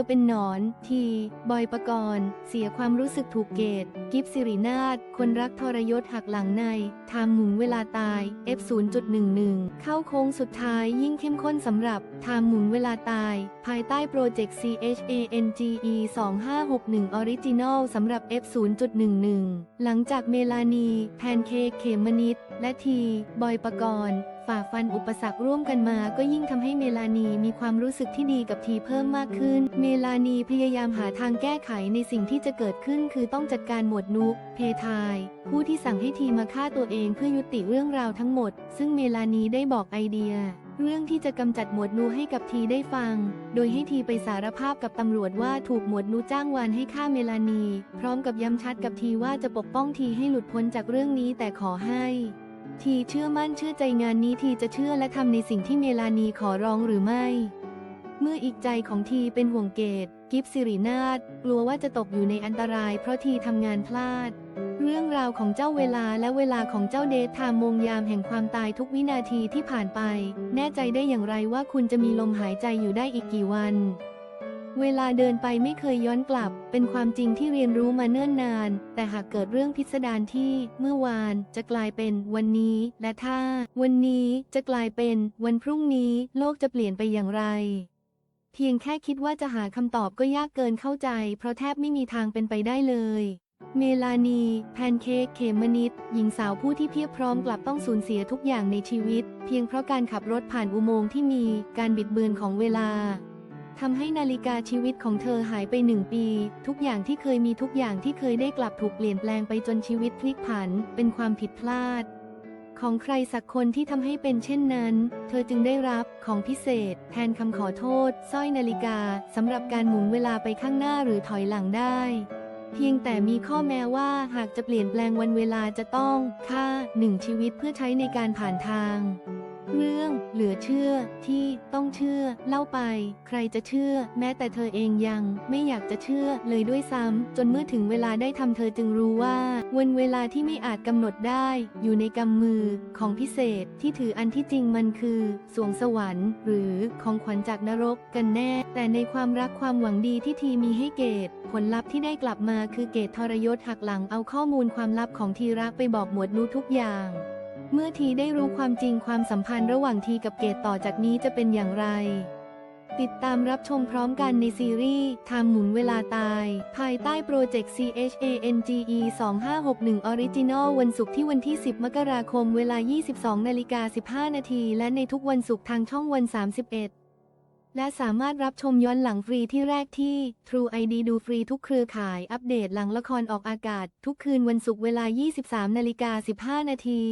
อเป็นหนอน ที บอยปกรณ์ เสียความรู้สึกถูกเกต กิฟสิรินาถคนรักทรยศหักหลังในไทม์หมุนเวลาตาย F 0.11 เข้าโค้งสุดท้ายยิ่งเข้มข้นสำหรับไทม์หมุนเวลาตาย ภายใต้โปรเจกต์ CHANGE 2561 Original สำหรับ F 0.11 หลังจากเมลานี แพนเค้กเขมมนิดและที บอยปกรณ์ฝ่าฟันอุปสรรคร่วมกันมา ก็ยิ่งทำให้เมลานีมีความรู้สึกที่ดีกับทีเพิ่มมากขึ้น เมลานีพยายามหาทางแก้ไขในสิ่งที่จะเกิดขึ้น คือต้องจัดการหมวดนุก เพทาย ผู้ที่สั่งให้ทีมาฆ่าตัวเองเพื่อยุติเรื่องราวทั้งหมด ซึ่งเมลานีได้บอกไอเดียเรื่องที่จะกำจัดหมวดนูให้กับทีได้ฟัง โดยให้ทีไปสารภาพกับตำรวจว่าถูกหมวดนูจ้างวานให้ฆ่าเมลานี พร้อมกับย้ำชัดกับทีว่าจะปกป้องทีให้หลุดพ้นจากเรื่องนี้แต่ขอให้ ทีเชื่อมั่นเชื่อใจงานนี้ทีจะเชื่อและทำในสิ่งที่เมลานีขอร้องหรือไม่ เมื่ออีกใจของทีเป็นห่วงเกต กิฟสิรินาถกลัวว่าจะตกอยู่ในอันตรายเพราะทีทำงานพลาด เรื่องราวของเจ้าเวลาและเวลาของเจ้าเดทไทม์มงยามแห่งความตายทุกวินาทีที่ผ่านไป แน่ใจได้อย่างไรว่าคุณจะมีลมหายใจอยู่ได้อีกกี่วัน เวลาเดินไปไม่เคยย้อนกลับ เป็นความจริงที่เรียนรู้มาเนิ่นนาน แต่หากเกิดเรื่องพิสดารที่เมื่อวานจะกลายเป็นวันนี้ และถ้า วันนี้จะกลายเป็นวันพรุ่งนี้ โลกจะเปลี่ยนไปอย่างไร เพียงแค่คิดว่าจะหาคำตอบก็ยากเกินเข้าใจ เพราะแทบไม่มีทางเป็นไปได้เลยเมลานี แพนเค้ก เขมมนิด หญิงสาวผู้ที่เพียบพร้อมกลับต้องสูญเสียทุกอย่างในชีวิต เพียงเพราะการขับรถผ่านอุโมงค์ที่มีการบิดเบือนของเวลา ทำให้นาฬิกาชีวิตของเธอหายไปหนึ่งปี ทุกอย่างที่เคยมีทุกอย่างที่เคยได้กลับถูกเปลี่ยนแปลงไปจนชีวิตพลิกผัน เป็นความผิดพลาด ของใครสักคนที่ทำให้เป็นเช่นนั้น เธอจึงได้รับของพิเศษ แทนคำขอโทษสร้อยนาฬิกาสำหรับการหมุนเวลาไปข้างหน้าหรือถอยหลังได้ เพียงแต่มีข้อแม้ว่าหากจะเปลี่ยนแปลงวันเวลาจะต้องฆ่าหนึ่งชีวิตเพื่อใช้ในการผ่านทาง เรื่องเหลือเชื่อที่ต้องเชื่อเล่าไป ใครจะเชื่อ แม้แต่เธอเองยังไม่อยากจะเชื่อเลยด้วยซ้ำจนเมื่อถึงเวลาได้ทำเธอจึงรู้ว่า วันเวลาที่ไม่อาจกำหนดได้ อยู่ในกำมือของพิเศษที่ถืออันที่จริงมันคือสวงสวรรค์ หรือของขวัญจากนรกกันแน่ แต่ในความรักความหวังดีที่ทีมีให้เกตผลลัพธ์ที่ได้กลับมาคือเกตทรยศหักหลังเอาข้อมูลความลับของทีรักไปบอกหมวดนูทุกอย่าง เมื่อทีได้รู้ความจริงความสัมพันธ์ระหว่างทีกับเกตต่อจากนี้จะเป็นอย่างไร ติดตามรับชมพร้อมกันในซีรีส์ทม์หมุนเวลาตาย ภายใต้โปรเจกต์ CHANGE 2561 Original วันศุกร์ที่วันที่ 10 มกราคมเวลา 22นาฬิกา15 นาที และในทุกวันศุกร์ทางช่องวัน 31และสามารถรับชมย้อนหลังฟรีที่แรกที่ True ID ดูฟรีทุกเครือข่าย อัปเดตหลังละครออกอากาศ ทุกคืนวันศุกร์เวลา 23นาฬิกา15 นาที